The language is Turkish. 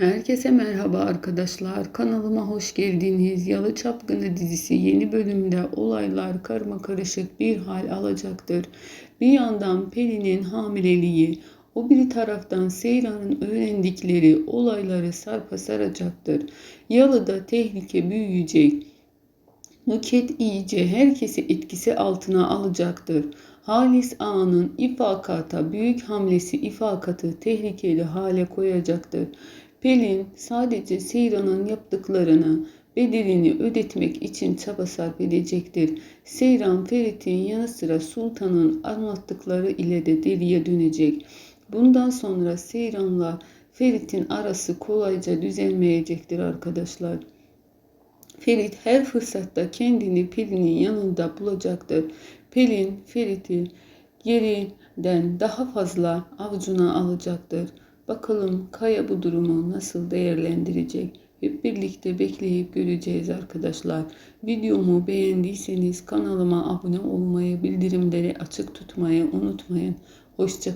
Herkese merhaba arkadaşlar. Kanalıma hoş geldiniz. Yalı Çapkını dizisi yeni bölümde olaylar karma karışık bir hal alacaktır. Bir yandan Pelin'in hamileliği, o bir taraftan Seyran'ın öğrendikleri olayları sarpa saracaktır. Yalı'da tehlike büyüyecek. Nüket iyice herkesi etkisi altına alacaktır. Halis Ağa'nın ifakata büyük hamlesi ifakatı tehlikeli hale koyacaktır. Pelin sadece Seyran'ın yaptıklarını, bedelini ödetmek için çaba sarf edecektir. Seyran Ferit'in yanı sıra Sultan'ın anlattıkları ile de deliye dönecek. Bundan sonra Seyran'la Ferit'in arası kolayca düzelmeyecektir arkadaşlar. Ferit her fırsatta kendini Pelin'in yanında bulacaktır. Pelin Ferit'i gerinden daha fazla avucuna alacaktır. Bakalım Kaya bu durumu nasıl değerlendirecek? Hep birlikte bekleyip göreceğiz arkadaşlar. Videomu beğendiyseniz kanalıma abone olmayı, bildirimleri açık tutmayı unutmayın. Hoşça